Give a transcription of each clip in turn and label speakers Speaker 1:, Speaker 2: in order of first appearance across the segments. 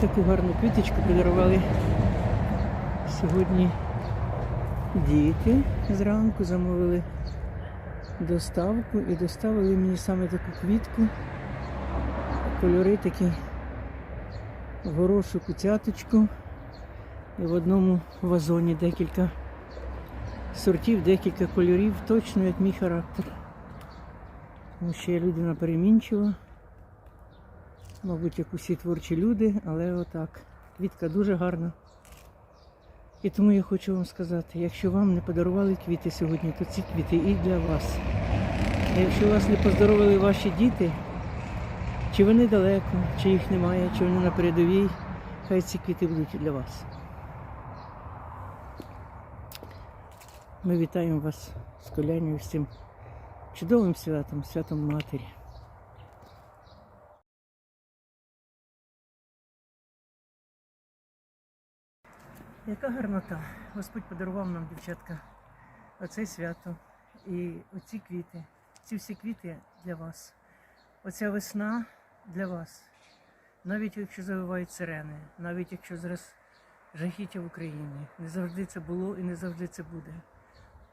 Speaker 1: таку гарну квіточку подарували сьогодні діти зранку замовили доставку і доставили мені саме таку квітку. Кольори такі в горошку цяточку і в одному вазоні декілька сортів, декілька кольорів, точно як мій характер. Тому що я людина перемінчива. Мабуть, як усі творчі люди, але отак. Квітка дуже гарна. І тому я хочу вам сказати, якщо вам не подарували квіти сьогодні, то ці квіти і для вас. А якщо вас не поздоровили ваші діти, чи вони далеко, чи їх немає, чи вони на передовій, хай ці квіти будуть і для вас. Ми вітаємо вас з коляною, з чудовим святом, святом Матері. Яка гарнота. Господь подарував нам, дівчатка, оце свято і оці квіти. Ці всі квіти для вас. Оця весна для вас. Навіть якщо завивають сирени, навіть якщо зараз жахіття в Україні, не завжди це було і не завжди це буде.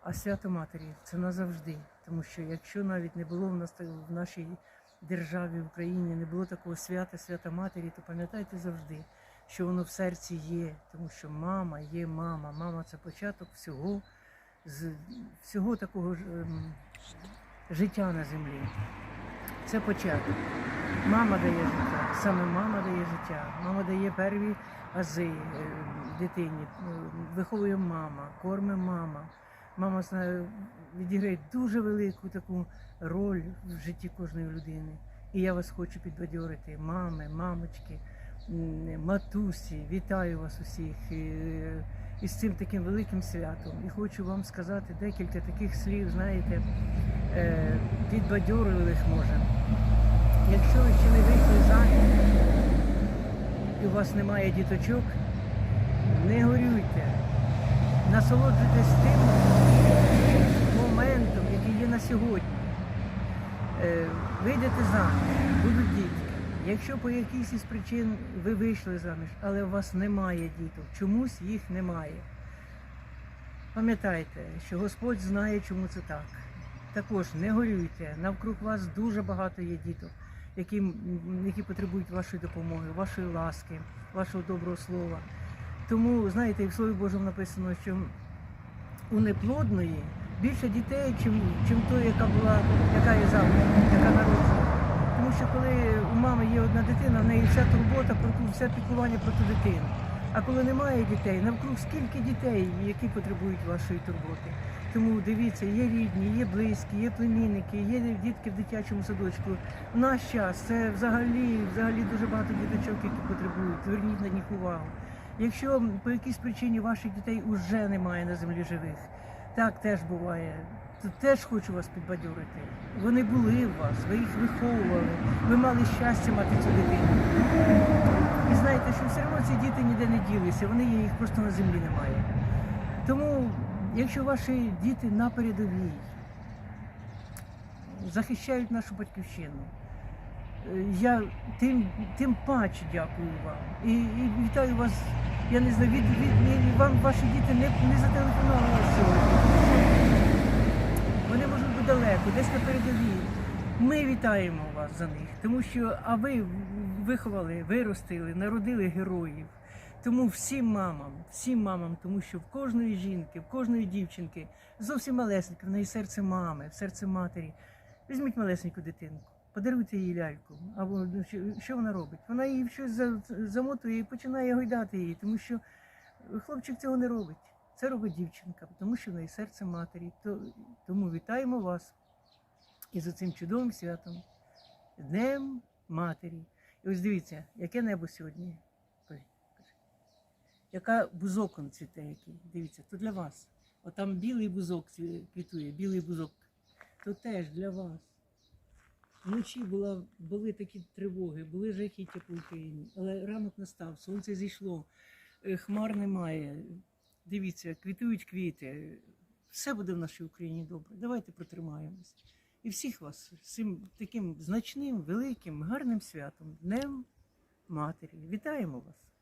Speaker 1: А свято Матері це назавжди. Тому що якщо навіть не було в нас в нашій державі, в Україні, не було такого свята, свята Матері, то пам'ятайте завжди, що воно в серці є, тому що мама є мама. Мама це початок всього, з всього такого ем, життя на землі. Це початок. Мама дає життя, саме мама дає життя. Мама дає перві ази е, дитині, е, виховує мама, корме мама. Мама знає, відіграє дуже велику таку роль в житті кожної людини. І я вас хочу підбадьорити, мами, мамочки, матусі, вітаю вас усіх е, із цим таким великим святом. І хочу вам сказати декілька таких слів, знаєте, е, підбадьорливих може. Якщо ви ще не вийшли заміж і у вас немає діточок, не горюйте, насолоджуйтесь тим моментом, який є на сьогодні. Е, Вийдете заміж, будуть діти. Якщо по якійсь із причин ви вийшли заміж, але у вас немає діток, чомусь їх немає. Пам'ятайте, що Господь знає, чому це так. Також не горюйте, навкруг вас дуже багато є діток, які, які потребують вашої допомоги, вашої ласки, вашого доброго слова. Тому, знаєте, в Слові Божому написано, що у неплодної більше дітей, чим, чим той, яка була, яка є замужем, яка народжена. Що коли у мами є одна дитина, в неї вся турбота все піклування про ту дитину. А коли немає дітей, навкруг скільки дітей, які потребують вашої турботи. Тому дивіться, є рідні, є близькі, є племінники, є дітки в дитячому садочку. В наш час це взагалі, взагалі дуже багато діточок, які потребують. Зверніть на них увагу. Якщо по якійсь причині ваших дітей уже немає на землі живих, так теж буває. То теж хочу вас підбадьорити. Вони були у вас, ви їх виховували, ви мали щастя мати цю дитину. І знаєте, що все одно ці діти ніде не ділися, вони їх просто на землі немає. Тому, якщо ваші діти на передовій захищають нашу батьківщину, е, я тим, тим паче дякую вам. І, і вітаю вас. Я не знаю, від, від, від- вам ваші діти не, не зателефонували сьогодні. Вони можуть бути далеко, десь на передовій. Ми вітаємо вас за них, тому що а ви виховали, виростили, народили героїв. Тому всім мамам, всім мамам, тому що в кожної жінки, в кожної дівчинки зовсім малесеньке, в неї серце мами, серце матері. Візьміть малесеньку дитинку, подаруйте їй ляльку. Або ну, що, вона робить? Вона її щось за- замотує і починає гойдати її, тому що хлопчик цього не робить. Це робить дівчинка, тому що в неї серце матері. Тому вітаємо вас із цим чудовим святом, Днем Матері. І ось дивіться, яке небо сьогодні. Яка бузок он цвіте, який. Дивіться, то для вас. Отам білий бузок квітує, білий бузок. То теж для вас. Вночі була, були такі тривоги, були жахіття по Україні, але ранок настав, сонце зійшло, е, хмар немає. Дивіться, квітують квіти. Все буде в нашій Україні добре. Давайте протримаємось. І всіх вас цим таким значним, великим, гарним святом, Днем матері. Вітаємо вас!